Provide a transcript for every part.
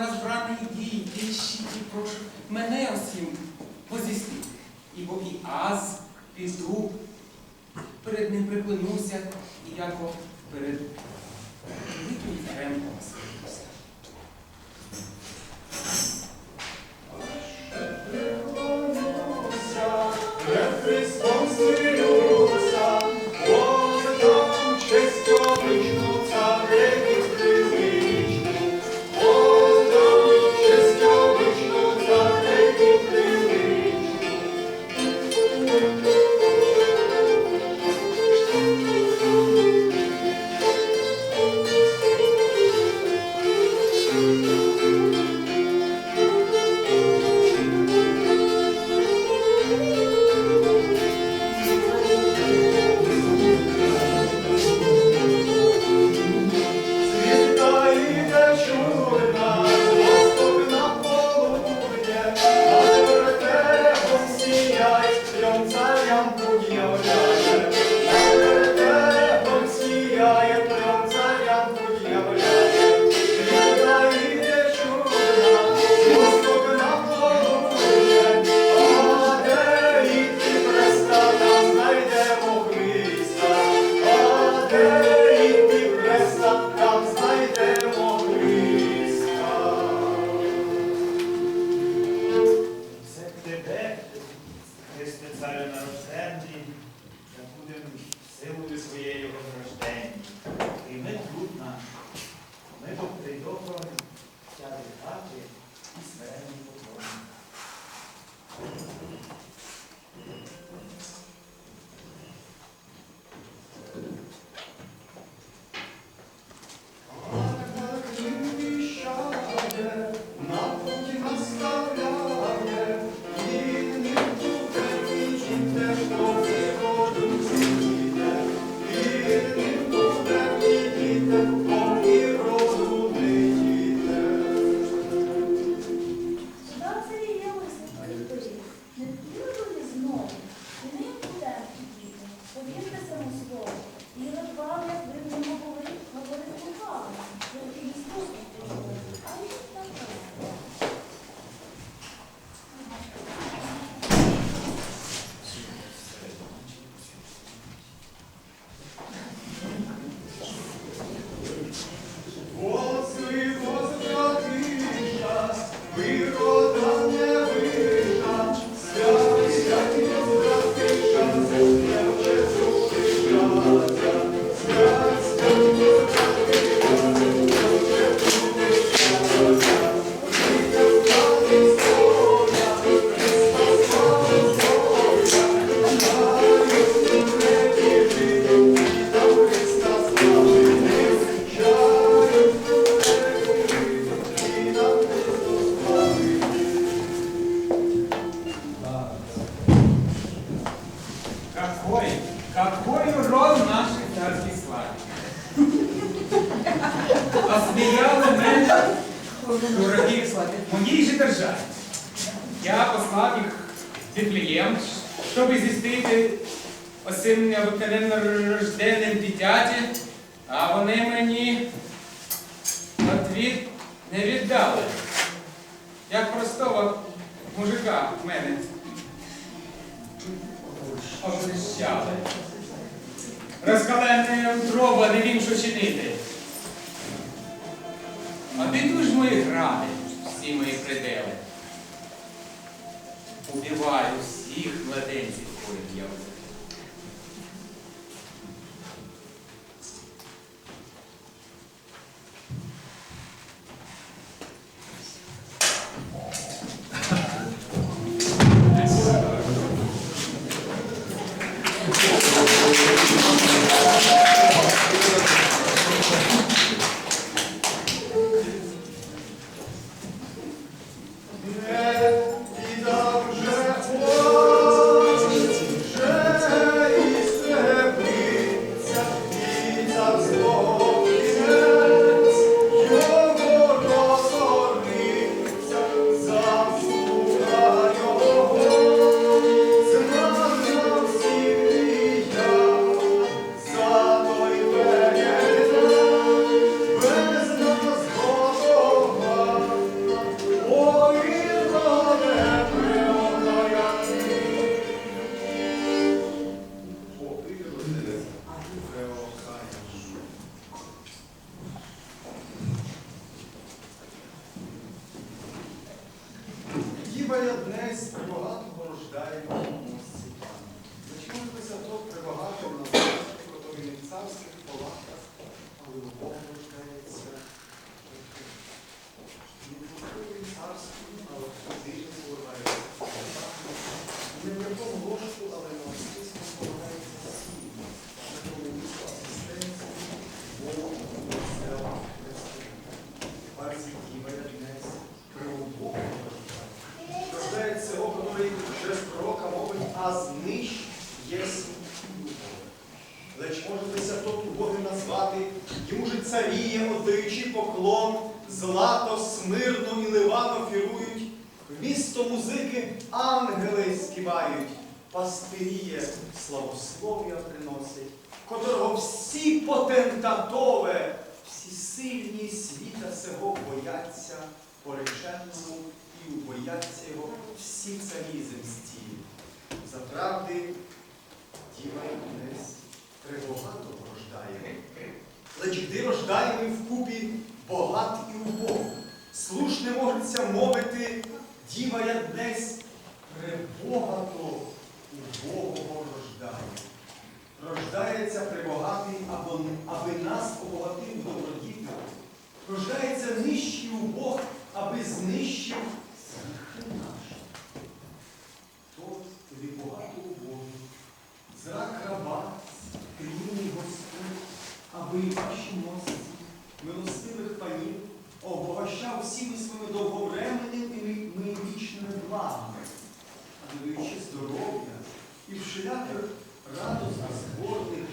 невозбраної дії, і прошу мене усім І бо і аз піду, перед ним приклинуся, і яко перед великим царем вас. В Віфлеєм, щоб здійснити оцим необикновенно дитяті, а вони мені отвіт не віддали. Як простого мужика в мене обрищали. Розкалене дрова не він що чинити. А піду ж мої гради, всі мої придели. Убиваю всіх младенців, коїх Поклон, злато, смирно і ливано фірують, вмісто музики ангели співають, пастиріє славослов'я приносять, котрого всі потентатове, всі сильні світа сего бояться пореченому і бояться його всі царі земсті. За правди діва днес трибогато рождає. Рождає ми вкупі богат і убог. Слушне можеться мовити, діва я днесь пребогато убогого рождає. Рождається пребогатий, або, аби нас побогатив добродітель. Рождається нижчий убог, аби знищив гріхи наші. Тот тобі багато убогий, зрак раба, крійний Господь, аби ваші мості, милостивих панів, обогащав всіми своїми довговременними і вічними благами, а додаючи здоров'я і всіляких радосних, зборних,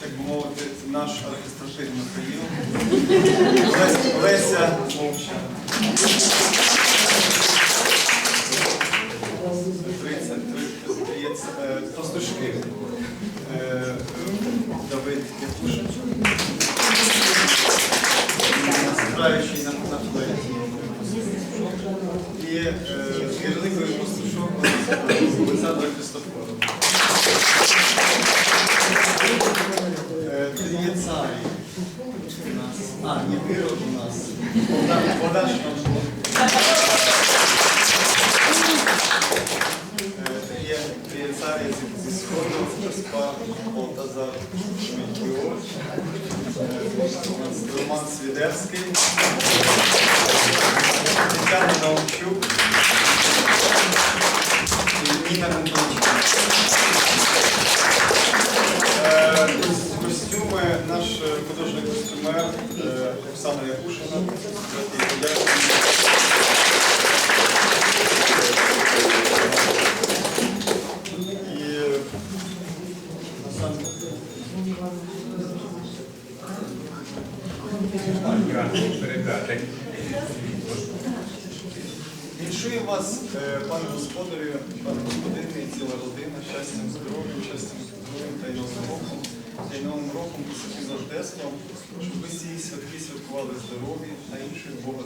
так би мовити, наш архістратик Михаїл. Леся Мовча. Три зі- сходу. Е, У нас Роман Свідерський. Тетяна Наумчук. І Ніна Антончук. Е, Костюми наш е, художній костюмер е, Оксана Якушина. Пане господарю, пане господине і ціла родина, щастям, здоров'ям, щастям, здоров'ям та й новим роком, та й новим роком, високим рождеством, щоб ви ці святки святкували здорові, а інших Бога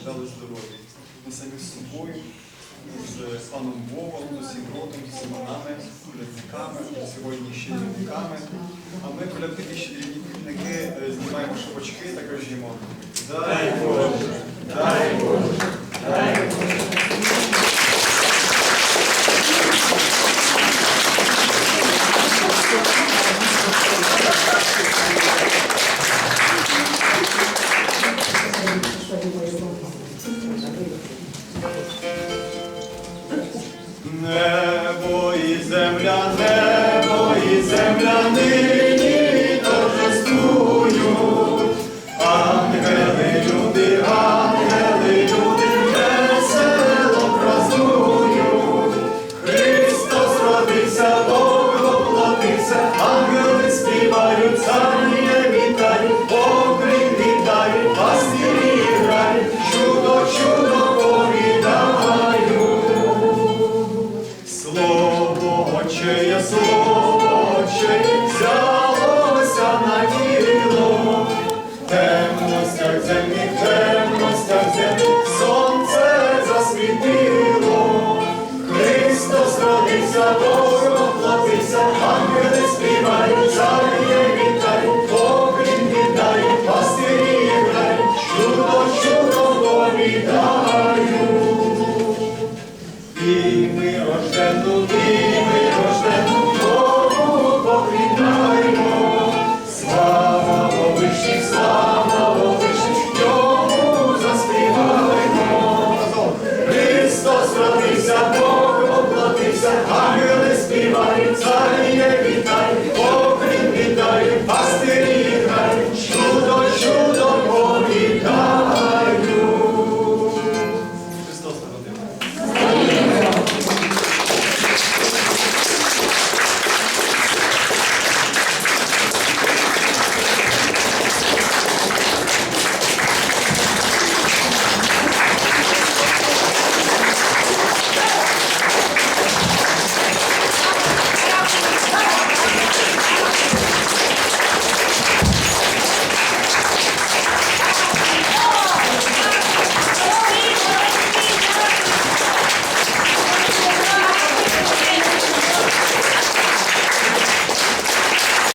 ждали здоров'я. Ми самі з собою, з паном Богом, з усім родом, з нами, колядниками, сьогодні щедрівниками. А ми колядники щедрівники е, знімаємо шапочки та кажімо Дай Боже, дай Боже. Небо земля, небо і земля 고